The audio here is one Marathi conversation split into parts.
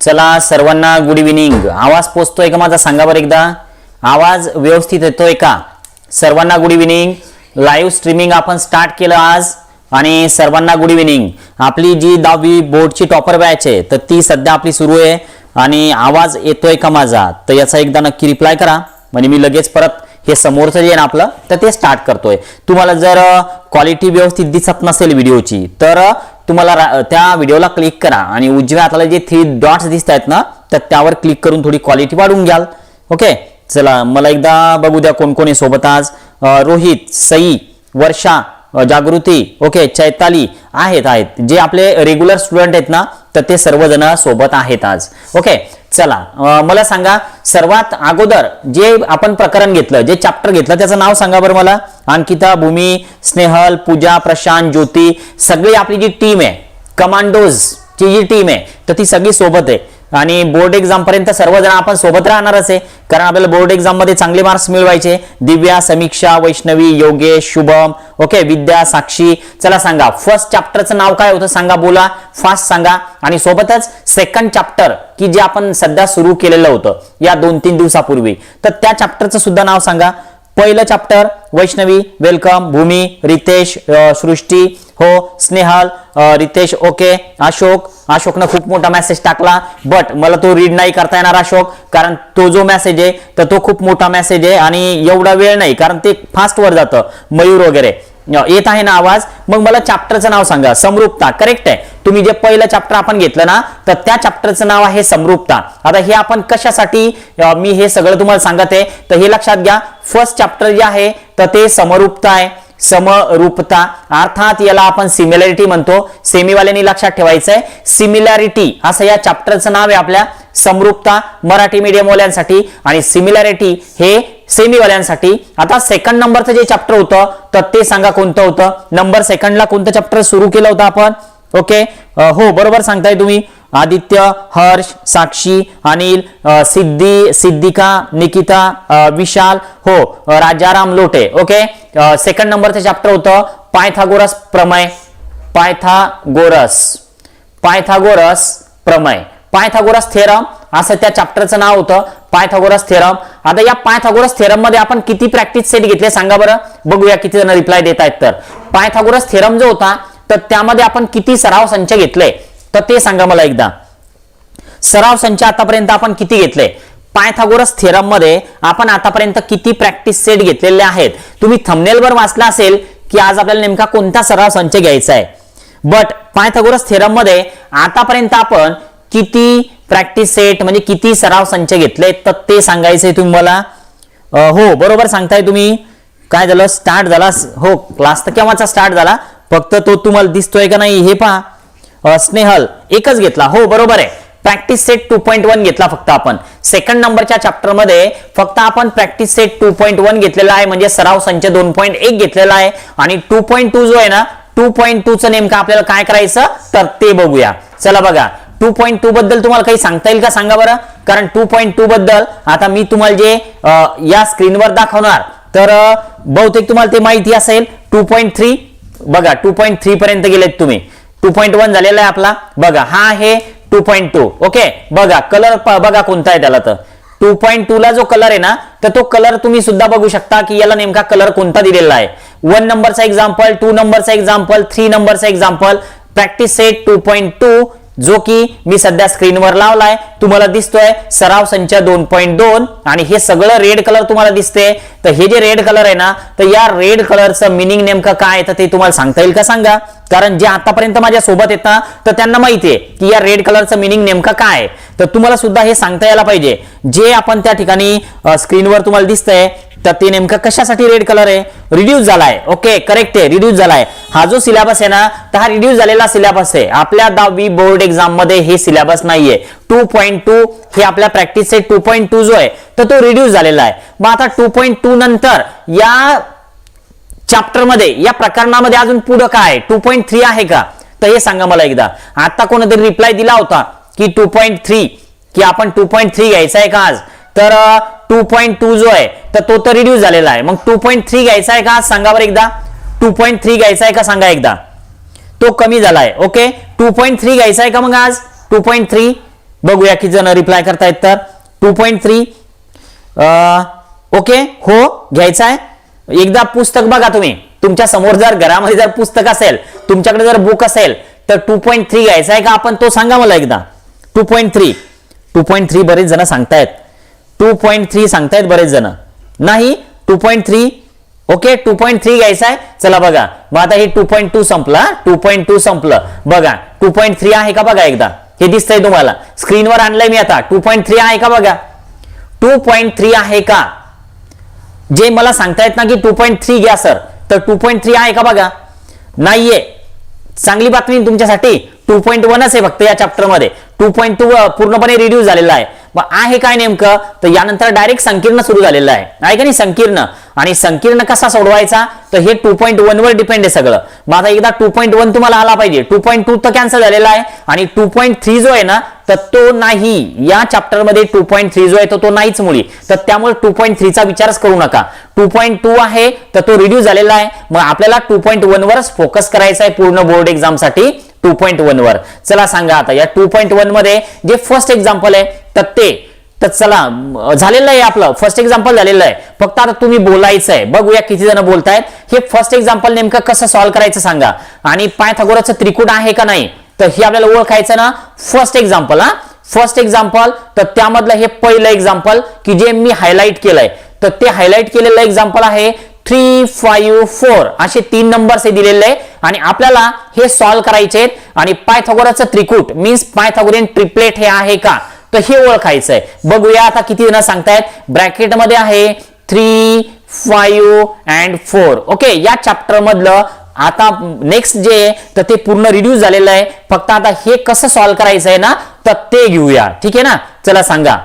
चला सर्वांना गुड इव्हिनिंग आवाज पोचतोय का माझा? सांगा बरं एकदा. आवाज व्यवस्थित येतोय का? सर्वांना गुड इव्हिनिंग लाईव्ह स्ट्रीमिंग आपण स्टार्ट केलं आज आणि सर्वांना गुड इव्हिनिंग आपली जी दहावी बोर्डची टॉपर बॅच आहे तर ती सध्या आपली सुरू आहे आणि आवाज येतोय का माझा? तर याचा एकदा नक्की रिप्लाय करा. म्हणजे मी लगेच परत हे समोरचं जे आहे ना आपलं तर ते स्टार्ट करतोय. तुम्हाला जर क्वालिटी व्यवस्थित दिसत नसेल व्हिडिओची तर तुम्हाला त्या व्हिडिओला क्लिक करा आणि उजव्या हाताला जे थ्री डॉट्स दिसत आहेत ना तर त्यावर क्लिक करून थोडी क्वालिटी वाढवून घ्याल. ओके चला मला एकदा बघू द्या कोण कोण आहे सोबत आज. रोहित सई वर्षा जागृती ओके चैताली आहेत आहेत. जे आपले रेग्युलर स्टुडंट आहेत ना तर ते सर्वजण सोबत आहेत आज. ओके चला मला सांगा सर्वात अगोदर जे आपण प्रकरण घेतलं जे चॅप्टर घेतलं त्याचं नाव सांगा बरं मला. अंकिता भूमी स्नेहल पूजा प्रशांत ज्योती सगळी आपली जी टीम आहे कमांडोज ची जी टीम आहे तर ती सगळी सोबत आहे. आणि बोर्ड एक्झाम पर्यंत सर्वजण आपण सोबत राहणारच आहे. कारण आपल्याला बोर्ड एक्झाममध्ये चांगले मार्क्स मिळवायचे. दिव्या समीक्षा वैष्णवी योगेश शुभम ओके विद्या साक्षी. चला सांगा फर्स्ट चॅप्टरचं नाव काय होतं सांगा बोला. फास्ट सांगा. आणि सोबतच सेकंड चॅप्टर की जे आपण सध्या सुरू केलेलं होतं या दोन तीन दिवसापूर्वी. तर त्या चॅप्टरचं सुद्धा नाव सांगा. पहिलं चॅप्टर वैष्णवी वेलकम भूमी रितेश सृष्टी हो स्नेहल रितेश ओके अशोक अशोकनं खूप मोठा मेसेज टाकला बट मला तो रीड नाही करता येणार अशोक कारण तो जो मेसेज आहे तर तो खूप मोठा मेसेज आहे आणि एवढा वेळ नाही कारण ते फास्ट वर जातं मयूर वगैरे. हो येत आहे ना आवाज? मग मला चॅप्टरचं नाव सांगा. समरूपता. करेक्ट आहे. तुम्ही जे पहिलं चॅप्टर आपण घेतलं ना तर त्या चॅप्टरचं नाव आहे समरूपता. आता हे आपण कशासाठी मी हे सगळं तुम्हाला सांगत आहे तर हे लक्षात घ्या. फर्स्ट चॅप्टर जे आहे तर ते समरूपता आहे. समरूपता. अर्थात याला आपण सिमिलॅरिटी म्हणतो. सेमीवाल्यांनी लक्षात ठेवायचं आहे सिमिलॅरिटी असं या चॅप्टरचं नाव आहे आपल्या. समरूपता मराठी मीडियमवाल्यांसाठी आणि सिमिलॅरिटी हे सेमीवाल्यांसाठी आता सेकंड नंबरचं जे चॅप्टर होतं तर ते सांगा कोणतं होतं. नंबर सेकंडला कोणतं चॅप्टर सुरू केलं होतं आपण? ओके हो बरोबर सांगताय तुम्ही. आदित्य हर्ष साक्षी अनिल सिद्धी सिद्धिका निकिता विशाल हो राजाराम लोटे. ओके सेकंड नंबरचं चॅप्टर होतं पायथागोरस प्रमय. पायथागोरस. पायथागोरस प्रमय. पायथागोरस थेरम असं त्या चॅप्टरचं नाव होतं पायथागोरस थेरम. आता या पायथागोरस थेरममध्ये आपण किती प्रॅक्टिस सेट घेतले सांगा बरं? बघूया किती जण रिप्लाय देत आहेत तर. पायथागोरस थेरम जो होता तर त्यामध्ये आपण किती सराव संच घेतले? तर ते सांगा मला एकदा. सराव संच आतापर्यंत आपण किती घेतले? पायथागोरस थेरममध्ये आपण आतापर्यंत किती प्रॅक्टिस सेट घेतलेले आहेत? तुम्ही थमनेलवर वाचला असेल की आज आपल्याला नेमका कोणता सराव संच घ्यायचा आहे? बट पायथागोरस थेरममध्ये आतापर्यंत आपण किती प्रॅक्टिस सेट म्हणजे किती सराव संच घेतले तर ते सांगायचंय तुम्हाला. हो बरोबर सांगताय तुम्ही. काय झालं? स्टार्ट झाला. हो क्लास तर केव्हाचा स्टार्ट झाला? फक्त तो तुम्हाला दिसतोय का नाही हे पहा. स्नेहल एकच घेतला. हो बरोबर आहे. Practice set two point one घेतला फक्त आपण. सेकंड नंबरच्या चॅप्टरमध्ये फक्त आपण practice set two point one घेतलेला आहे म्हणजे सराव संच दोन पॉईंट एक घेतलेला आहे. आणि टू पॉईंट टू जो आहे ना टू पॉईंट टू चं नेमकं आपल्याला काय करायचं? तर ते बघूया. चला बघा. टू पॉईंट टू बद्दल तुम्हाला काही सांगता येईल का? सांगा बरं. कारण टू पॉईंट टू बद्दल आता मी तुम्हाला जे या स्क्रीनवर दाखवणार तर बहुतेक तुम्हाला ते माहिती असेल. टू पॉईंट थ्री बघा टू पॉईंट थ्री पर्यंत गेलेत तुम्ही. टू पॉईंट वन झालेला आहे आपला. बघा हा आहे टू पॉईंट टू ओके? बघा कलर बघा कोणता आहे त्याला तर. टू पॉईंट टू ला जो कलर आहे ना तर तो कलर तुम्ही सुद्धा बघू शकता की याला नेमका कलर कोणता दिलेला आहे. वन नंबरचा एक्झाम्पल टू नंबरचा एक्झाम्पल थ्री नंबरचा example. Practice set two point two जो की मी सध्या स्क्रीनवर लावलाय तुम्हाला दिसतोय सराव संच दोन पॉईंट दोन आणि हे सगळं रेड कलर तुम्हाला दिसते तर हे जे रेड कलर आहे ना तर या रेड कलरचं मिनिंग नेमकं काय आहे तर ते तुम्हाला सांगता येईल का सांगा? कारण जे आतापर्यंत माझ्या सोबत येत ना तर त्यांना माहितीये की या रेड कलरचं मिनिंग नेमकं काय आहे. तर तुम्हाला सुद्धा हे सांगता यायला पाहिजे. जे आपण त्या ठिकाणी स्क्रीनवर तुम्हाला दिसतंय तर ते नेमकं कशासाठी रेड कलर आहे? रिड्यूस झालाय. ओके करेक्ट आहे. रिड्यूस झालाय. हा जो सिलेबस आहे ना तर हा रिड्यूस झालेला सिलेबस आहे. आपल्या दहावी बोर्ड एक्झाममध्ये हे सिलेबस नाहीये. टू पॉईंट टू हे आपल्या प्रॅक्टिस टू पॉईंट टू जो आहे तर तो रिड्यूस झालेला आहे. मग आता टू पॉईंट टू नंतर या चॅप्टरमध्ये या प्रकरणामध्ये अजून पुढं काय टू पॉईंट थ्री आहे का? तर हे सांगा मला एकदा. आता कोणतरी रिप्लाय दिला होता की टू पॉईंट थ्री की आपण टू पॉईंट थ्री घ्यायचा आहे का आज? तर टू पॉईंट टू जो आहे तर तो तर रिड्यूस झालेला आहे. मग टू पॉईंट थ्री घ्यायचा आहे का? आज सांगा बरं एकदा. टू पॉईंट थ्री घ्यायचा आहे का? सांगा एकदा. तो कमी झालाय ओके टू पॉईंट थ्री घ्यायचा आहे का मग आज? टू पॉईंट थ्री बघूया की जण रिप्लाय करतायत तर. टू पॉईंट थ्री ओके हो घ्यायचा आहे. एकदा पुस्तक बघा तुम्ही. तुमच्यासमोर जर घरामध्ये जर पुस्तक असेल तुमच्याकडे जर बुक असेल तर टू पॉईंट थ्री घ्यायचा आहे का? आपण तो सांगा मला एकदा. Two point three two point three बरेच जण सांगतायत. टू पॉईंट थ्री सांगतायत बरेच जण नाही two point three okay two point three घ्यायचा आहे चला बघा मग आता हे टू पॉईंट टू संपला टू पॉईंट टू संपलं बघा टू पॉईंट थ्री आहे का बघा एकदा हे दिसतंय तुम्हाला स्क्रीनवर आणलंय मी आता टू पॉईंट थ्री आहे का बघा टू पॉईंट थ्री आहे का जे मला सांगतायत ना की टू पॉईंट थ्री घ्या सर तर टू पॉईंट थ्री आहे का बघा नाहीये चांगली बातमी तुमच्यासाठी टू पॉईंट वनच आहे फक्त या चॅप्टरमध्ये टू पॉईंट टू पूर्णपणे रिड्यूस झालेला आहे मग आहे काय नेमकं तर यानंतर डायरेक्ट संकीर्ण सुरू झालेलं आहे आहे का नाही संकीर्ण आणि संकीर्ण कसा सोडवायचा तर हे टू पॉईंट वन वर डिपेंड आहे सगळं मग आता एकदा टू पॉईंट वन तुम्हाला आला पाहिजे टू पॉईंट टू तर कॅन्सल झालेला आहे आणि टू पॉईंट थ्री जो आहे ना तर तो नाही या चॅप्टरमध्ये टू पॉईंट थ्री जो आहे तो तो नाहीच मुळी तर त्यामुळे टू पॉईंट थ्रीचा विचारच करू नका टू पॉईंट टू आहे तर तो रिड्यूस झालेला आहे मग आपल्याला टू पॉईंट वन वरच फोकस करायचा आहे पूर्ण बोर्ड एक्झामसाठी टू पॉईंट वन वर. चला सांगा आता या टू पॉईंट वनमध्ये जे फर्स्ट एक्झाम्पल आहे तर ते तर चला झालेलं आहे आपलं. फर्स्ट एक्झाम्पल झालेलं आहे. फक्त आता तुम्ही बोलायचं आहे. बघूया किती जण बोलतायत. हे फर्स्ट एक्झाम्पल नेमकं कसं सॉल्व्ह करायचं सांगा. आणि पायथागोराचं त्रिकूट आहे का नाही? तर हे आपल्याला ओळखायचं ना फर्स्ट एक्झाम्पल हा. फर्स्ट एक्झाम्पल तर त्यामधलं हे पहिलं एक्झाम्पल की जे मी हायलाईट केलंय. तर ते हायलाईट केलेलं एक्झाम्पल आहे थ्री फाईव्ह फोर असे तीन नंबर्स हे दिलेले आहे. आणि आपल्याला हे सॉल्व्ह करायचे आहेत. आणि पायथागोराचं त्रिकूट मीन्स पायथागोरियन ट्रिपलेट हे आहे का? तर हे ओळखायचं आहे. बघूया आता किती जण सांगतायत. ब्रॅकेटमध्ये आहे three five and four okay या चॅप्टर मधलं आता नेक्स्ट जे आहे तर ते पूर्ण रिड्यूस झालेलं आहे. फक्त आता हे कसं सॉल्व्ह करायचं आहे ना तर ते घेऊया. ठीक आहे ना? चला सांगा.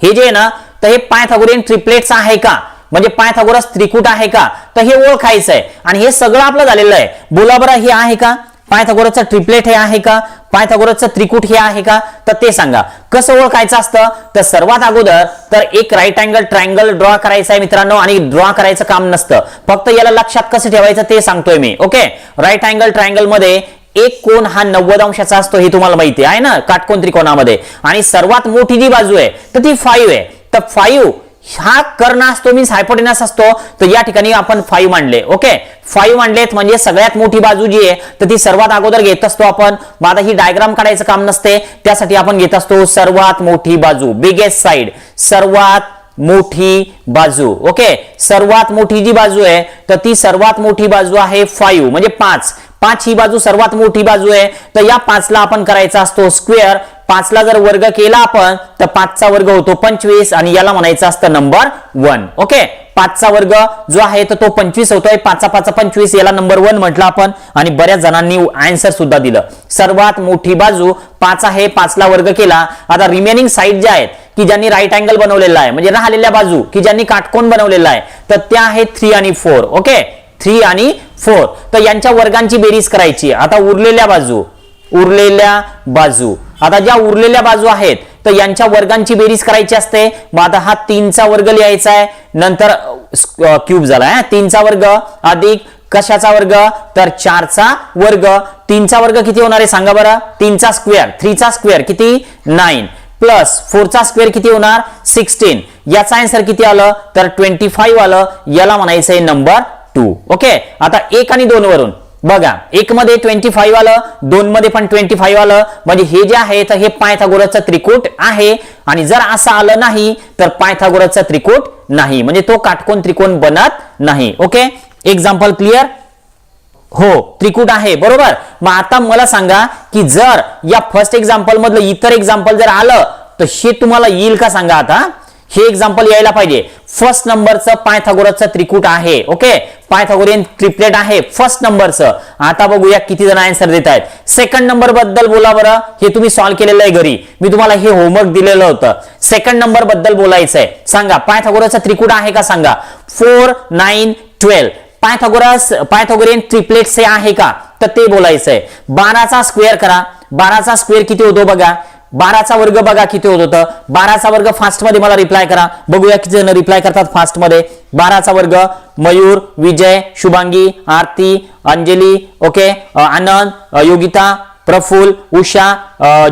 हे जे आहे ना तर हे पायथागोरियन ट्रिपलेट्स आहे का? म्हणजे पायथागोरस त्रिकूट आहे का? तर हे ओळखायचं आहे. आणि हे सगळं आपलं झालेलं आहे. बोला बरं हे आहे का? पायथागोरसचं ट्रिपलेट हे आहे का? पायथागोरसचं त्रिकूट हे आहे का? तर ते सांगा. कसं ओळखायचं असतं? तर सर्वात अगोदर तर एक राईट अँगल ट्रायंगल ड्रॉ करायचं आहे मित्रांनो आणि ड्रॉ करायचं काम नसतं. फक्त याला लक्षात कसं ठेवायचं ते सांगतोय मी. ओके राईट अँगल ट्रायंगलमध्ये एक कोण हा नव्वद अंशाचा असतो हे तुम्हाला माहिती आहे ना? काटकोन त्रिकोणामध्ये. आणि सर्वात मोठी जी बाजू आहे तर ती फाईव्ह आहे. तर फाईव्ह हा कर्ण असतो मीन्स हायपोटेनस असतो. तर या ठिकाणी आपण फाईव्ह मांडले. ओके फाईव्ह मांडलेत म्हणजे सगळ्यात मोठी बाजू जी आहे तर ती सर्वात अगोदर घेत असतो आपण. मग आता ही डायग्राम काढायचं काम नसते. त्यासाठी आपण घेत असतो सर्वात मोठी बाजू. बिगेस्ट साइड सर्वात मोठी बाजू. ओके सर्वात मोठी जी बाजू आहे तर ती सर्वात मोठी बाजू आहे फाईव्ह म्हणजे पाच. पाच ही बाजू सर्वात मोठी बाजू आहे. तर या पाचला आपण करायचा असतो स्क्वेअर पाचला जर वर्ग केला आपण तर पाचचा वर्ग होतो पंचवीस आणि याला म्हणायचं असतं नंबर वन ओके पाचचा वर्ग जो आहे तर तो पंचवीस होतोय. पाचचा पाचचा पंचवीस याला नंबर वन म्हटलं आपण. आणि बऱ्याच जणांनी आन्सर सुद्धा दिलं. सर्वात मोठी बाजू पाच आहे पाचला वर्ग केला. आता रिमेनिंग साईड ज्या आहेत की ज्यांनी राईट अँगल बनवलेला आहे म्हणजे राहिलेल्या बाजू की ज्यांनी काटकोन बनवलेला आहे तर त्या आहेत थ्री आणि फोर ओके थ्री आणि फोर तर यांच्या वर्गांची बेरीज करायची आता उरलेल्या बाजू उरलेल्या बाजू. आता ज्या उरलेल्या बाजू आहेत तर यांच्या वर्गांची बेरीज करायची असते. मग आता हा तीनचा वर्ग लिहायचा आहे. नंतर क्यूब झाला आहे तीनचा वर्ग अधिक कशाचा वर्ग? तर चारचा वर्ग. तीनचा वर्ग किती होणार आहे सांगा बरं. तीनचा स्क्वेअर थ्रीचा स्क्वेअर किती? नाईन. प्लस फोरचा स्क्वेअर किती होणार? सिक्स्टीन. याचा आन्सर किती आलं? तर ट्वेंटी फाईव्ह आलं. याला म्हणायचं आहे नंबर टू. ओके? आता एक आणि दोन वरून. बघा एक मध्ये ट्वेंटी फाईव्ह आलं दोन मध्ये पण ट्वेंटी फाईव्ह आलं. म्हणजे हे जे आहे तर हे पायथागोरसचं त्रिकूट आहे. आणि जर असं आलं नाही तर पायथागोरसचं त्रिकूट नाही. म्हणजे तो काटकोन त्रिकोण बनत नाही. ओके एक्झाम्पल क्लिअर हो त्रिकूट आहे. बरोबर? मग आता मला सांगा की जर या फर्स्ट एक्झाम्पल मधलं इतर एक्झाम्पल जर आलं तर हे तुम्हाला येईल का सांगा आता? हे एक्झाम्पल यायला पाहिजे. फर्स्ट नंबरचं पायथागोरसचं त्रिकूट आहे ओके पायथागोरियन ट्रिपलेट आहे फर्स्ट नंबरचं आता बघूया किती जण आन्सर देत आहेत. सेकंड नंबरबद्दल बोला बरं. हे तुम्ही सॉल्व्ह केलेलं आहे घरी. मी तुम्हाला हे होमवर्क दिलेलं होतं. सेकंड नंबरबद्दल बोलायचंय. सांगा पायथागोरसचं त्रिकूट आहे का सांगा? Four nine twelve Pythagoras Pythagorean triplet से आहे का? तर ते बोलायचंय. बाराचा स्क्वेअर करा. बाराचा स्क्वेअर किती होतो बघा? बाराचा वर्ग बघा किती होत होतं. बाराचा वर्ग फास्टमध्ये मला रिप्लाय करा. बघूया किती जण रिप्लाय करतात फास्टमध्ये. बाराचा वर्ग मयूर विजय शुभांगी आरती अंजली ओके आनंद योगिता प्रफुल उषा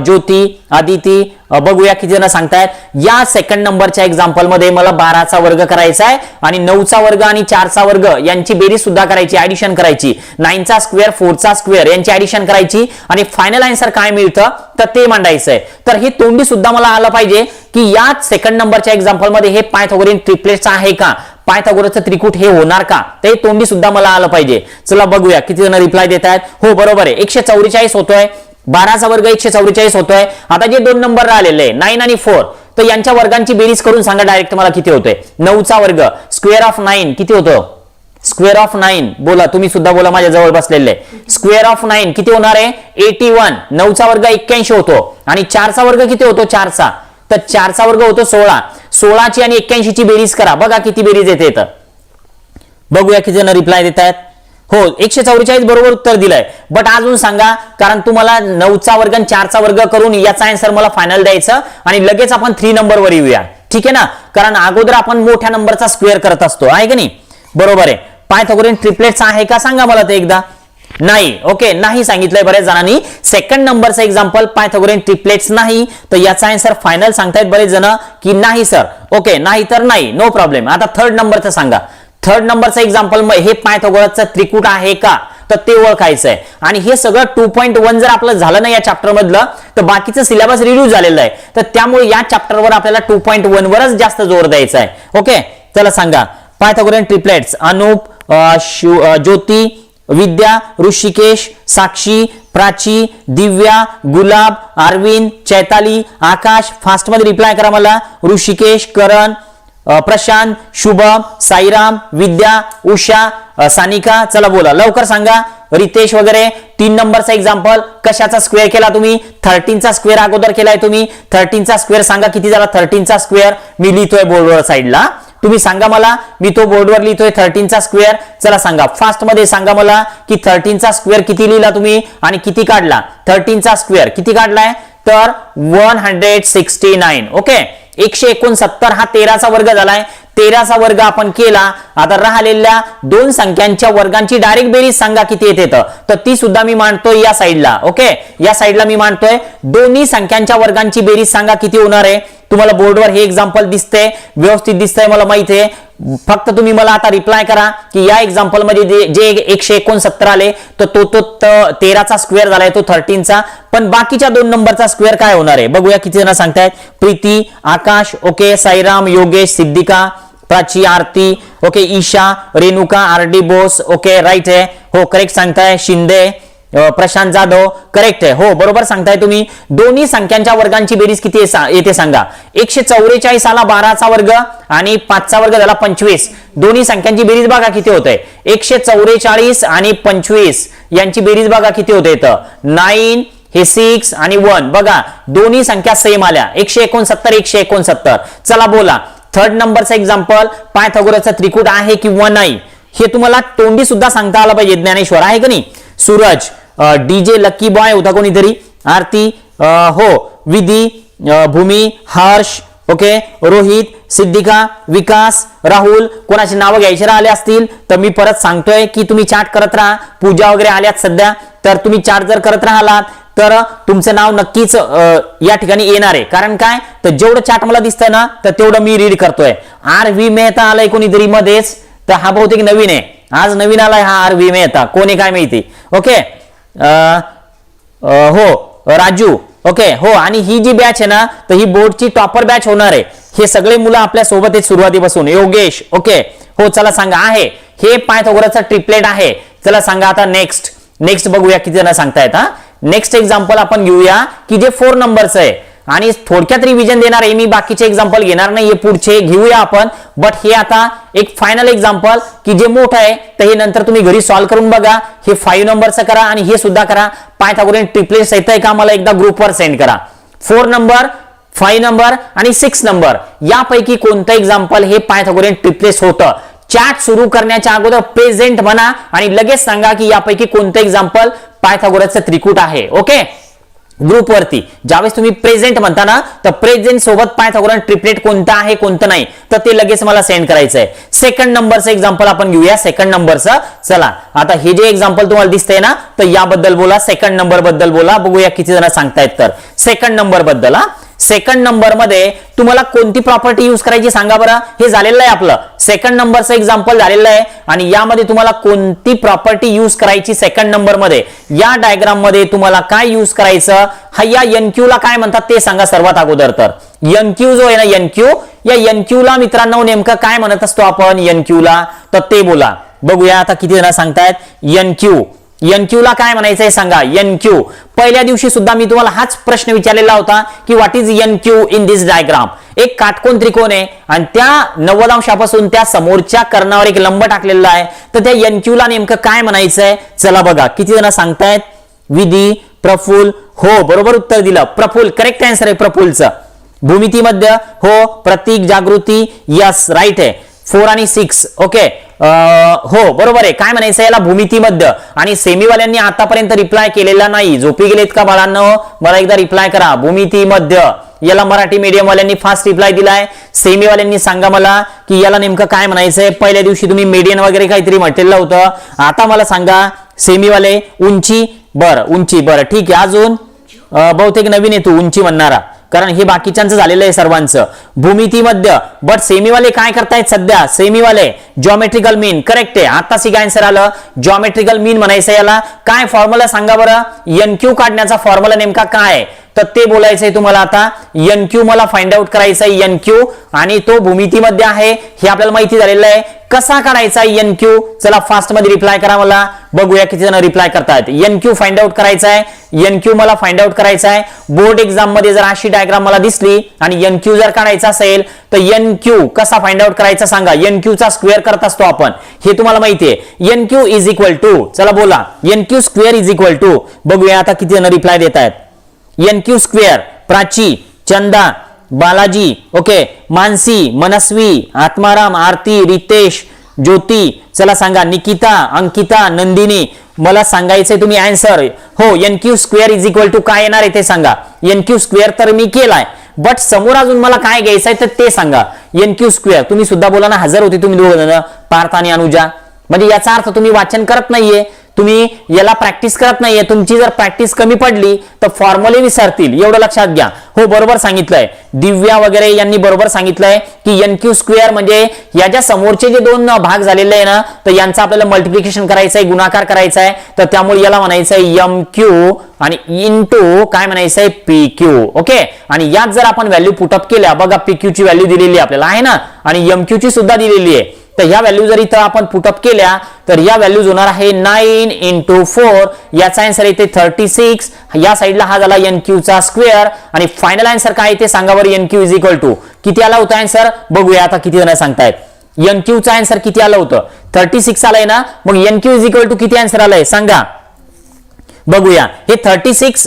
ज्योती आदिती बघूया किती जण सांगतायत. या सेकंड नंबरच्या एक्झाम्पलमध्ये मला बाराचा वर्ग करायचा आहे आणि नऊचा वर्ग आणि चारचा वर्ग यांची बेरीज सुद्धा करायची ऍडिशन करायची. नाईनचा स्क्वेअर फोरचा स्क्वेअर यांची ऍडिशन करायची आणि फायनल आन्सर काय मिळतं? तर ते मांडायचं आहे तर हे तोंडी सुद्धा मला आलं पाहिजे की या सेकंड नंबरच्या एक्झाम्पलमध्ये हे पायथोगोरियन ट्रिपलेट्स आहे का? पायथागोरसचं त्रिकूट हे होणार का? ते तोंडी सुद्धा मला आलं पाहिजे. चला बघूया किती जण रिप्लाय देत आहेत हो बरोबर आहे. एकशे चौवेचाळीस होतोय. बाराचा वर्ग एकशे चौवेचाळीस होतोय. आता जे दोन नंबर राहिलेले आहे नाईन आणि फोर तर यांच्या वर्गांची बेरीज करून सांगा डायरेक्ट मला किती होतोय. नऊचा वर्ग स्क्वेअर ऑफ नाईन किती होतं? स्क्वेअर ऑफ नाईन बोला तुम्ही सुद्धा बोला माझ्या जवळ बसलेले. स्क्वेअर ऑफ नाईन किती होणार आहे? एटी वन नऊचा वर्ग एक्क्याऐंशी होतो. आणि चारचा वर्ग किती होतो? चारचा. तर चारचा वर्ग होतो सोळा. सोळाची आणि एक्क्याऐंशीची बेरीज करा. बघा किती बेरीज येते तर बघूया किती जण रिप्लाय देत आहेत. हो एकशे चौवेचाळीस बरोबर उत्तर दिलंय. बट अजून सांगा कारण तुम्हाला नऊचा वर्ग आणि चारचा वर्ग करून याचा आन्सर मला फायनल द्यायचं आणि लगेच आपण थ्री नंबरवर येऊया. ठीक आहे ना? कारण अगोदर आपण मोठ्या नंबरचा स्क्वेअर करत असतो. आहे की नाही? बरोबर आहे. पायथागोरियन ट्रिपलेट्स आहे का? सांगा मला ते एकदा. नाही. ओके नाही सांगितलंय बऱ्याच जणांनी. सेकंड नंबरचं एक्झाम्पल पायथागोरियन ट्रिपलेट्स नाही. तर याचा आन्सर फायनल सांगतायत बरेच जण की नाही सर ओके नाही तर नाही. नो प्रॉब्लेम आता थर्ड नंबरचं सांगा. थर्ड नंबरचं एक्झाम्पल हे पायथागोरसचं त्रिकूट आहे का? तर ते ओळखायचं आहे आणि हे सगळं टू पॉईंट वन जर आपलं झालं ना या चॅप्टर मधलं तर बाकीचं सिलेबस रिड्यू झालेलं आहे. तर त्यामुळे या चॅप्टरवर आपल्याला टू पॉईंट वन वरच जास्त जोर द्यायचा आहे ओके चला सांगा. पायथागोरियन ट्रिपलेट्स अनुप शिव ज्योती विद्या ऋषिकेश साक्षी प्राची दिव्या गुलाब अरविंद चैताली आकाश फास्टमध्ये रिप्लाय करा मला. ऋषिकेश करण प्रशांत शुभम साईराम विद्या उषा सानिका चला बोला. लवकर सांगा. रितेश वगैरे तीन नंबरचा एक्झाम्पल कशाचा स्क्वेअर केला तुम्ही? थर्टीनचा स्क्वेअर अगोदर केलाय तुम्ही. थर्टीनचा स्क्वेअर सांगा किती झाला? थर्टीनचा स्क्वेअर मी लिहितोय बोर्डवर साईडला तुम्ही सांगा मला मी तो बोर्डवर लिहितोय थर्टीनचा स्क्वेअर चला सांगा फास्टमध्ये सांगा मला की थर्टीनचा स्क्वेअर किती लिहिला तुम्ही आणि किती काढला? थर्टीनचा स्क्वेअर किती काढलाय? तर one hundred sixty nine. Okay एकशे एकोणसत्तर हा तेराचा वर्ग झालाय. तेराचा वर्ग आपण केला. आता राहिलेल्या दोन संख्यांच्या वर्गांची डायरेक्ट बेरीज सांगा किती येते तर. ती सुद्धा मी मांडतोय या साईडला ओके या साईडला मी मांडतोय. दोन्ही संख्यांच्या वर्गांची बेरीज सांगा किती होणार आहे. तुम्हाला बोर्डवर हे एक्झाम्पल दिसतंय. व्यवस्थित दिसतंय मला माहिती आहे. फक्त तुम्ही मला आता रिप्लाय करा की या एक्झाम्पलमध्ये जे- एकशे एकोणसत्तर आले तर तो तो त- तेराचा स्क्वेअर झालाय तो थर्टीनचा पण बाकीच्या दोन नंबरचा स्क्वेअर काय होणार आहे? बघूया किती जण सांगतायत. Preeti Akash okay Sairam Yogesh Siddhika Prachi Aarti okay Isha Renuka R D Bose okay right आहे. हो करेक्ट सांगताय. शिंदे प्रशांत जाधव करेक्ट आहे. हो बरोबर सांगताय तुम्ही. दोन्ही संख्यांच्या वर्गांची बेरीज किती येते सांगा. एकशे चौवेचाळीस आला बाराचा वर्ग आणि पाचचा वर्ग झाला पंचवीस. दोन्ही संख्यांची बेरीज बघा किती होते एकशे चौवेचाळीस आणि पंचवीस यांची बेरीज बघा किती होते इथं. नाईन हे सिक्स आणि वन बघा दोन्ही संख्या सेम आल्या. एकशे एकोणसत्तर एकशे एकोणसत्तर. चला बोला. थर्ड नंबरचं एक्झाम्पल पायथागोरसचा त्रिकूट आहे किंवा नाही? हे तुम्हाला तोंडी सुद्धा सांगता आलं पाहिजे ज्ञानेश्वर. आहे का नाही? सूरज. डीजे लक्की बॉय होता कोणीतरी. आरती हो विधी भूमी हर्ष ओके रोहित सिद्धिका विकास राहुल कोणाची नावं घ्यायची राहिले असतील तर मी परत सांगतोय की तुम्ही चाट करत राहा. पूजा वगैरे आल्यात सध्या तर तुम्ही चाट जर करत राहिलात तर तुमचं नाव नक्कीच या ठिकाणी येणार आहे. कारण काय? तर जेवढं चाट मला दिसतंय ना तर तेवढं मी रीड करतोय. आर व्ही मेहता आलाय कोणीतरी मध्येच तर हा बहुतेक नवीन आहे. आज नवीन आलाय हा आर व्ही मेहता. कोणी काय माहिती? ओके? हो राजू ओके हो आणि ही जी बॅच आहे ना तर ही बोर्डची टॉपर बॅच होणार आहे. हे सगळे मुलं आपल्यासोबत आहेत सुरुवातीपासून. योगेश ओके हो चला सांगा आहे. हे पायथागोरसचा ट्रिपलेट आहे. चला सांगा आता नेक्स्ट नेक्स्ट बघूया किती जण सांगतायत हा. नेक्स्ट एक्झाम्पल आपण घेऊया की जे फोर नंबरचं आहे. आणि थोडक्यात रिव्हिजन देणार आहे. मी बाकीचे एक्झाम्पल घेणार नाही. हे पुढचे घेऊया आपण. बट हे आता एक फायनल एक्झाम्पल की जे मोठं आहे तर हे नंतर तुम्ही घरी सॉल्व्ह करून बघा. हे फाईव्ह नंबरचं करा आणि हे सुद्धा करा. पायथागोरियन ट्रिपलेट्स येत का? मला एकदा ग्रुपवर सेंड करा. फोर नंबर फाईव्ह नंबर आणि सिक्स नंबर यापैकी कोणतं एक्झाम्पल हे पायथागोरियन ट्रिपलेस होतं? चॅट सुरू करण्याच्या अगोदर प्रेझेंट म्हणा आणि लगेच सांगा की यापैकी कोणतं एक्झाम्पल पायथागोरसचं त्रिकूट आहे. ओके ग्रुपवरती ज्यावेळेस तुम्ही प्रेझेंट म्हणता ना तर प्रेझेंट सोबत पायथागोरन ट्रिपलेट कोणतं आहे कोणतं नाही तर ते लगेच मला सेंड करायचं आहे सेकंड नंबरचं एक्झाम्पल आपण घेऊया. सेकंड नंबरचं चला. आता हे जे एक्झाम्पल तुम्हाला दिसतंय ना तर याबद्दल बोला. सेकंड नंबरबद्दल बोला. बघूया किती जण सांगतायत तर. सेकंड नंबरबद्दल हा. सेकंड नंबरमध्ये तुम्हाला कोणती प्रॉपर्टी यूज करायची सांगा बरं. हे झालेलं आहे आपलं. सेकंड नंबरचं एक्झाम्पल झालेलं आहे. आणि यामध्ये तुम्हाला कोणती प्रॉपर्टी यूज करायची सेकंड नंबरमध्ये या डायग्राममध्ये तुम्हाला काय यूज करायचं? हा या एनक्यू ला काय म्हणतात ते सांगा सर्वात अगोदर तर. एनक्यू जो आहे ना एनक्यू या एनक्यू ला मित्रांनो नेमकं काय म्हणत असतो आपण एनक्यू ला? तर ते बोला. बघूया आता किती जण सांगतायत. एनक्यू एनक्यू ला काय म्हणायचंय सांगा? एनक्यू पहिल्या दिवशी सुद्धा मी तुम्हाला हाच प्रश्न विचारलेला होता की what is NQ in this diagram एक काटकोन त्रिकोण आहे आणि त्या नव्वद अंशापासून त्या समोरच्या कर्णावर एक लंब टाकलेला आहे. तर त्या एनक्यू ला नेमकं काय म्हणायचंय? चला बघा. किती जण सांगतायत? विधी प्रफुल हो बरोबर उत्तर दिलं. प्रफुल करेक्ट आन्सर आहे प्रफुलचं भूमितीमध्ये हो प्रतीक जागृती यस राईट आहे. फोर आणि सिक्स ओके uh, हो बरोबर आहे. काय म्हणायचं याला? भूमितीमध्ये आणि सेमीवाल्यांनी आतापर्यंत रिप्लाय केलेला नाही. झोपी गेलेत का बाळांनो? मला एकदा रिप्लाय करा. भूमितीमध्ये याला मराठी मीडियम वाल्यांनी फास्ट रिप्लाय दिलाय. सेमीवाल्यांनी सांगा मला की याला नेमकं काय म्हणायचंय पहिल्या दिवशी तुम्ही मीडियन वगैरे काहीतरी म्हटलेलं होतं. आता मला सांगा सेमीवाले उंची? बरं उंची. बरं ठीक आहे. अजून बहुतेक नवीन आहे तू उंची म्हणणारा. कारण हे बाकीच्यांचं झालेलं आहे सर्वांचं. भूमितीमध्ये बट सेमीवाले काय करतायत सध्या? सेमीवाले जॉमेट्रिकल मीन करेक्ट आहे. आता सी आन्सर आलं. जॉमेट्रिकल मीन म्हणायचं याला. काय फॉर्म्युला सांगा बरं? एनक्यू काढण्याचा फॉर्म्युला नेमका काय आहे? तर ते बोलायचंय तुम्हाला आता. एनक्यू मला फाइंड आउट करायचा आहे एनक्यू आणि तो भूमितीमध्ये आहे. हे आपल्याला माहिती झालेलं आहे. कसा काढायचा एनक्यू चला फास्टमध्ये रिप्लाय करा मला. बघूया किती जण रिप्लाय करतायत एनक्यू फाइंड आउट करायचा आहे एनक्यू मला फाइंड आउट करायचा आहे बोर्ड एक्झाममध्ये जर अशी डायग्राम मला दिसली आणि एनक्यू जर काढायचा असेल तर एनक्यू कसा फाइंड आउट करायचा सांगा. एनक्यू चा स्क्वेअर करत असतो आपण. हे तुम्हाला माहिती आहे. एनक्यू इज इक्वल टू चला बोला. NQ square is equal to बघूया आता किती जण रिप्लाय देत आहेत NQ square Prachi Chanda Balaji okay Mansi Manasvi Atmaram Aarti Ritesh Jyoti चला सांगा निकिता अंकिता नंदिनी मला सांगायचंय तुम्ही अँसर हो N Q square is equal to काय येणार आहे ते सांगा. एन क्यू स्क्वेअर तर मी केलाय बट समोर अजून मला काय घ्यायचंय तर ते सांगा. एन क्यू स्क्वेअर तुम्ही सुद्धा बोला ना हजर होते तुम्ही दोघ जण पार्थ आणि अनुजा. म्हणजे याचा अर्थ तुम्ही वाचन करत नाहीये. तुम्ही याला प्रॅक्टिस करत नाहीये तुमची जर प्रॅक्टिस कमी पडली तर फॉर्म्युले विसरतील. एवढं लक्षात घ्या. हो बरोबर सांगितलंय. दिव्या वगैरे यांनी बरोबर सांगितलंय की एन क्यू स्क्वेअर म्हणजे याच्या समोरचे जे दोन भाग झालेले आहे ना तर यांचं आपल्याला मल्टिप्लिकेशन करायचं आहे गुणाकार करायचा आहे तर त्यामुळे याला म्हणायचं आहे एम क्यू आणि इंटू काय म्हणायचं आहे पी क्यू ओके आणि यात जर आपण व्हॅल्यू पुटअप केल्या बघा पी क्यू ची व्हॅल्यू दिलेली आहे आपल्याला. आहे ना? आणि एम क्यू ची सुद्धा दिलेली आहे. तर ह्या व्हॅल्यू जर इथं आपण पुटअप केल्या तर या व्हॅल्यूज होणार आहे नाईन इंटू फोर याचा आन्सर येते थर्टी सिक्स या साईडला हा झाला एन चा स्क्वेअर आणि फायनल आन्सर काय आहे ते सांगा बरं N Q is equal to किती आला होता आन्सर बघूया आता किती जण सांगतायत. एन चा आन्सर किती आलं होतं? थर्टी सिक्स आलाय ना? मग N Q is equal to किती आन्सर आलाय? सांगा. बघूया. हे थर्टी सिक्स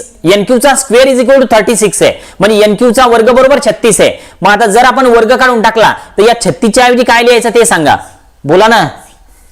चा square is equal to thirty six आहे. म्हणजे एनक्यू चा वर्ग बरोबर छत्तीस आहे. मग आता जर आपण वर्ग काढून टाकला तर या छत्तीसच्या ऐवजी काय लिहायचं ते सांगा. बोला ना.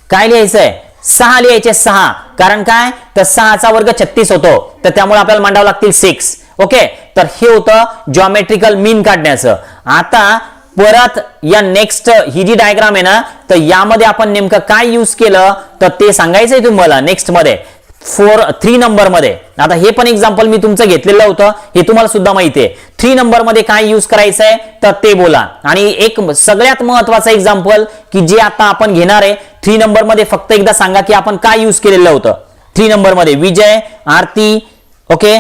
काय लिहायचंय? सहा लिहायचे सहा. कारण काय? तर सहाचा वर्ग छत्तीस होतो. तर त्यामुळे आपल्याला मांडावं लागतील सिक्स ओके? तर हे होतं जॉमेट्रिकल मीन काढण्याचं. आता परत या नेक्स्ट ही जी डायग्राम आहे ना तर यामध्ये आपण नेमकं काय यूज केलं? तर ते सांगायचंय तुम्हाला नेक्स्टमध्ये. फोर थ्री नंबरमध्ये. आता हे पण एक्झाम्पल मी तुमचं घेतलेलं होतं. हे तुम्हाला सुद्धा माहिती आहे. थ्री नंबरमध्ये काय यूज करायचं आहे तर ते बोला. आणि एक सगळ्यात महत्वाचं एक्झाम्पल की जे आता आपण घेणार आहे थ्री नंबरमध्ये फक्त एकदा सांगा की आपण काय यूज केलेलं होतं. थ्री नंबरमध्ये विजय आरती ओके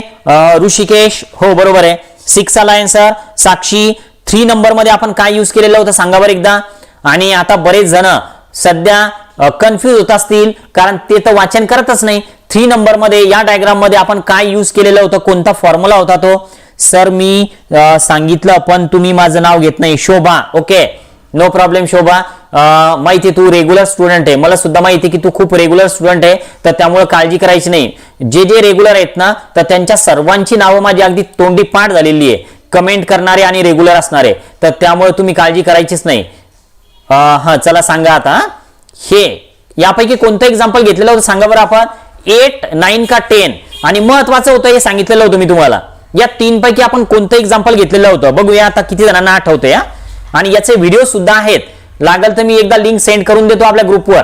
ऋषिकेश हो बरोबर आहे. सिक्स आला आन्सर साक्षी थ्री नंबरमध्ये आपण काय यूज केलेलं होतं सांगा बरं एकदा. आणि आता बरेच जण सध्या कन्फ्युज होत असतील कारण ते तर वाचन करतच नाही. थ्री नंबरमध्ये या डायग्राममध्ये आपण काय यूज केलेलं होतं कोणता फॉर्म्युला होता तो? सर मी सांगितलं पण तुम्ही माझं नाव घेत नाही. Shobha okay no problem Shobha. माहिती आहे तू रेग्युलर स्टुडंट आहे. मला सुद्धा माहिती की तू खूप रेग्युलर स्टुडंट आहे तर त्यामुळे काळजी करायची नाही. जे जे रेग्युलर आहेत ना तर त्यांच्या सर्वांची नावं माझी अगदी तोंडी पाठ झालेली आहे. कमेंट करणारे आणि रेग्युलर असणारे. तर त्यामुळे तुम्ही काळजी करायचीच नाही. हा चला सांगा आता हे यापैकी कोणतं एक्झाम्पल घेतलेलं होतं सांगा बरं आपण? एट नाईन का टेन आणि महत्वाचं होतं हे सांगितलेलं होतं मी तुम्हाला. या तीन पैकी आपण कोणतं एक्झाम्पल घेतलेलं होतं? बघूया आता किती जणांना आठवतं या आणि याचे व्हिडिओ सुद्धा आहेत. लागल तर मी एकदा लिंक सेंड करून देतो आपल्या ग्रुपवर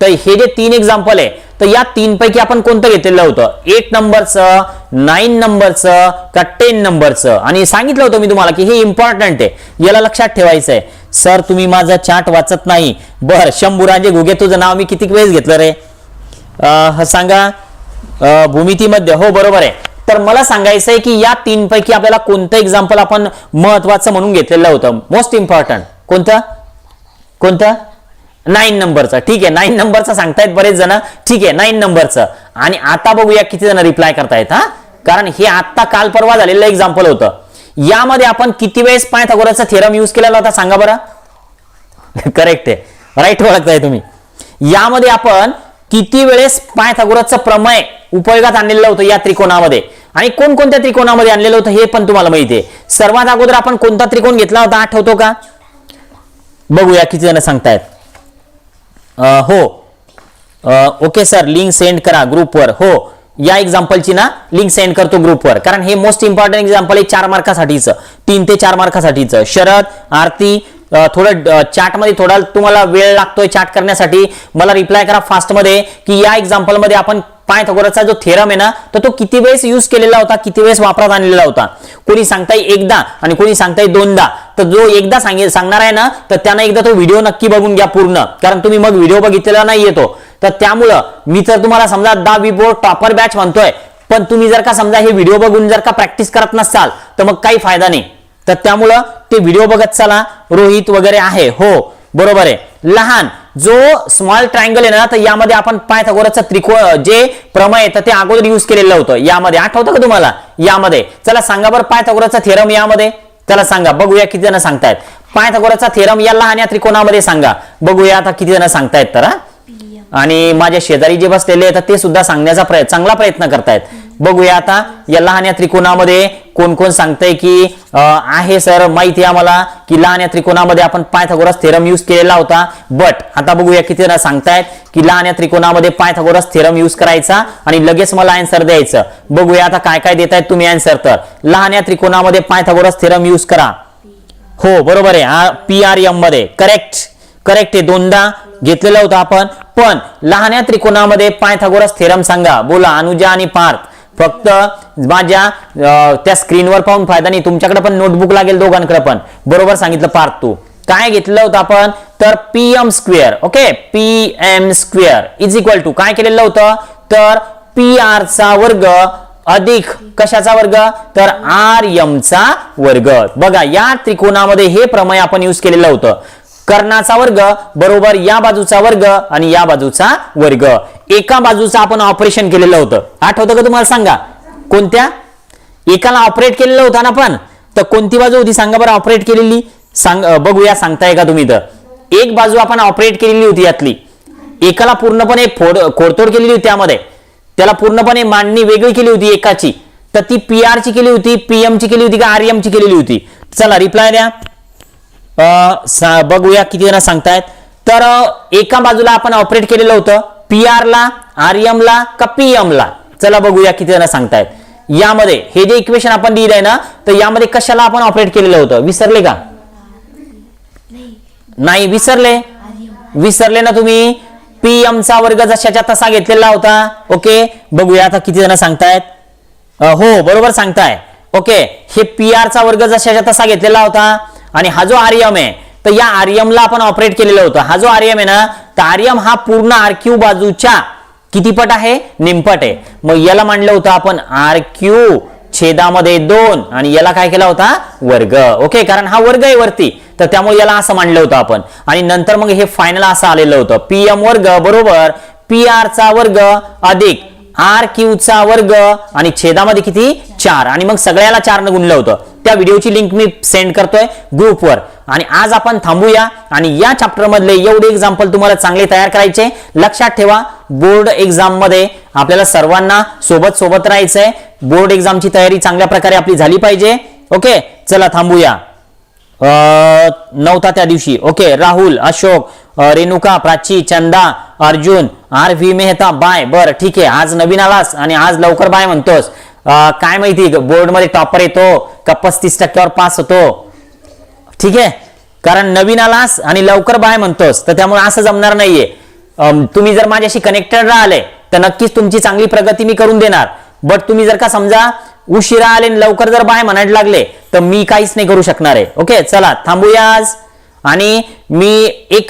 तर हे जे तीन एक्झाम्पल आहे तर या तीन पैकी आपण कोणतं घेतलेलं होतं? एट नंबरचं नाईन नंबरचं का टेन नंबरचं आणि सांगितलं होतं मी तुम्हाला की हे इम्पॉर्टंट आहे. याला लक्षात ठेवायचं आहे. सर तुम्ही माझा चार्ट वाचत नाही. बर शंभूराजे घुगे तुझं नाव मी किती वेळेस घेतलं रे? सांगा. भूमितीमध्ये. हो बरोबर आहे. तर मला सांगायचं आहे की या तीन पैकी आपल्याला कोणतं एक्झाम्पल आपण महत्वाचं म्हणून घेतलेलं होतं? मोस्ट इम्पॉर्टंट कोणतं? कोणतं? नाईन नंबरचं. ठीक आहे नाईन नंबरचं सांगतायत बरेच जण. ठीक आहे नाईन नंबरचं. आणि आता बघूया किती जण रिप्लाय करतायत हा? कारण हे आत्ता काल परवा झालेलं एक्झाम्पल होतं. यामध्ये आपण किती वेळेस पायथागोरसचा थेरम यूज केलेला होता सांगा बरं? करेक्ट आहे. राईट ओळखताय तुम्ही. यामध्ये आपण किती वेळेस पायथागोरसचं प्रमेय उपयोगात आणलेलं होतं या त्रिकोणामध्ये? आणि कोणकोणत्या त्रिकोणामध्ये आणलेलं होतं हे पण तुम्हाला माहिती आहे. सर्वात अगोदर आपण कोणता त्रिकोण घेतला होता? आठवतो का? बघूया किती जण सांगतायत. हो. ओके सर लिंक सेंड करा ग्रुपवर हो. या एक्झाम्पलची ना लिंक सेंड करतो ग्रुपवर कारण हे मोस्ट इम्पॉर्टंट एक्झाम्पल आहे चार मार्कासाठीचं. तीन ते चार मार्कासाठीचं. शरद आरती थोडं चॅटमध्ये थोडा तुम्हाला वेळ लागतोय चॅट करण्यासाठी. मला रिप्लाय करा फास्टमध्ये की या एक्झाम्पलमध्ये आपण पायथागोरसचा जो थेरम आहे ना तर तो किती वेळेस यूज केलेला होता किती वेळेस वापरात आणलेला होता? कोणी सांगताय एकदा आणि कोणी सांगताय दोनदा. तर जो एकदा सांगे सांगणार आहे ना तर त्यांना एकदा तो व्हिडिओ नक्की बघून घ्या पूर्ण. कारण तुम्ही मग व्हिडिओ बघितलेला नाही येतो. तर त्यामुळं मी तर तुम्हाला समजा दा विबो टॉपर बॅच म्हणतोय पण तुम्ही जर का समजा हे व्हिडिओ बघून जर का प्रॅक्टिस करत नसाल तर मग काही फायदा नाही. तर त्यामुळं ते व्हिडिओ बघत चला. रोहित वगैरे आहे हो. बरोबर आहे. लहान जो स्मॉल ट्रायंगल आहे ना तर यामध्ये आपण पायथागोरसचा त्रिकोण जे प्रमय आहे तर ते अगोदर युज केलेलं होतं. यामध्ये आठवतं का तुम्हाला? यामध्ये. चला सांगा बरं पायथागोरसचा थेरम यामध्ये. चला सांगा बघूया किती जण सांगतायत. पायथागोरसचा थेरम या लहान या त्रिकोणामध्ये सांगा. बघूया आता किती जण सांगतायत तर हा. आणि माझ्या शेजारी जे बसलेले आहेत ते सुद्धा सांगण्याचा प्रयत्न चांगला प्रयत्न करतायत. बघूया आता या लहान या त्रिकोणामध्ये कोण कोण सांगतंय की आहे सर माहिती आहे आम्हाला की लहान या त्रिकोणामध्ये आपण पायथागोरस थेरम युज केलेला होता. बट आता बघूया किती जण सांगतायत की लहान या त्रिकोणामध्ये पायथागोरस थेरम युज करायचा आणि लगेच मला आन्सर द्यायचं. बघूया आता काय काय देतायत तुम्ही आन्सर तर. लहान या त्रिकोणामध्ये पायथागोरस थेरम युज करा. हो बरोबर आहे. पी आर एममध्ये. करेक्ट करेक्ट आहे. दोनदा घेतलेला होता आपण. पण लहान्या त्रिकोणामध्ये पायथागोरस थेरम सांगा. बोला अनुजा आणि पार्थ. फक्त माझ्या त्या स्क्रीनवर पाहून फायदा नाही. तुमच्याकडे पण नोटबुक लागेल दोघांकडे पण. बरोबर सांगितलं पार्थ तू. काय घेतलं होतं आपण? तर P M square okay? P M square is equal to काय केलेलं होतं? तर पी आर चा वर्ग अधिक कशाचा वर्ग? तर आर एम चा वर्ग. बघा या त्रिकोणामध्ये हे प्रमेय आपण युज केलेलं होतं. कर्णाचा वर्ग बरोबर या बाजूचा वर्ग आणि या बाजूचा वर्ग. एका बाजूचं आपण ऑपरेशन केलेलं होतं. आठवतं का तुम्हाला सांगा? कोणत्या? एकाला ऑपरेट केलेलं होतं ना पण. तर कोणती बाजू होती? सांगा बरं ऑपरेट केलेली. सांग बघूया सांगताय का तुम्ही तर एक बाजू आपण ऑपरेट केलेली होती यातली. एकाला पूर्णपणे फोड खोडतोड केलेली होती त्यामध्ये. त्याला पूर्णपणे मांडणी वेगळी केली होती एकाची. तर ती पी आर ची केली होती पीएम ची केली होती का आरएमची ची केलेली होती? चला रिप्लाय द्या. बघूया किती जण सांगतायत. तर एका बाजूला आपण ऑपरेट केलेलं होतं. पी आर ला आर एम ला का पीएम ला? चला बघूया किती जण सांगतायत. यामध्ये हे जे इक्वेशन आपण लिहिलंय ना तर यामध्ये कशाला आपण ऑपरेट केलेलं होतं? विसरले का? नाही विसरले. विसरले ना तुम्ही? पीएम चा वर्ग जशाच्या तसा घेतलेला होता. ओके बघूया आता किती जण सांगतायत. हो बरोबर सांगताय. ओके हे पी आर चा वर्ग जशाच्या तसा घेतलेला होता. आणि हा जो आर्यम आहे तर या आर्यमला आपण ऑपरेट केलेलं होतं. हा जो आर्यम आहे ना तर आर्यम हा पूर्ण आरक्यू बाजूच्या कितीपट आहे? निमपट आहे. मग याला मांडलं होतं आपण आरक्यू छेदामध्ये दोन आणि याला काय केला होता? वर्ग. ओके कारण हा वर्ग आहे वरती. तर त्यामुळे याला असं मांडलं होतं आपण. आणि नंतर मग हे फायनल असं आलेलं होतं. पीएम वर्ग बरोबर पी आर चा वर्ग अधिक आर क्यूचा वर्ग आणि छेदामध्ये किती? चार. आणि मग सगळ्याला चार न गुणलं होतं. त्या व्हिडिओची लिंक मी सेंड करतोय ग्रुपवर. आणि आज आपण थांबूया आणि या चॅप्टर मधले एवढे एक्झाम्पल तुम्हाला चांगले तयार करायचे. लक्षात ठेवा बोर्ड एक्झाममध्ये आपल्याला सर्वांना सोबत सोबत राहायचंय. बोर्ड एक्झामची तयारी चांगल्या प्रकारे आपली झाली पाहिजे. ओके चला थांबूया. नव्हता त्या दिवशी. Okay Rahul Ashok Renuka Prachi Chanda Arjun R V Mehta bye. बर ठीक आहे. आज नवीन आलास आणि आज लवकर बाय म्हणतोस. काय माहिती बोर्डमध्ये टॉपर येतो का पस्तीस टक्क्यावर पास होतो. ठीक आहे? कारण नवीन आलास आणि लवकर बाय म्हणतोस. तर त्यामुळे असं जमणार नाहीये. तुम्ही जर माझ्याशी कनेक्टेड राहिले तर नक्कीच तुमची चांगली प्रगती मी करून देणार. बट तुम्ही जर का समजा उशिरा आले आणि लवकर जर बाय म्हणायला लागले तर मी काहीच नाही करू शकणार आहे. ओके चला थांबूया आज. आणि मी एक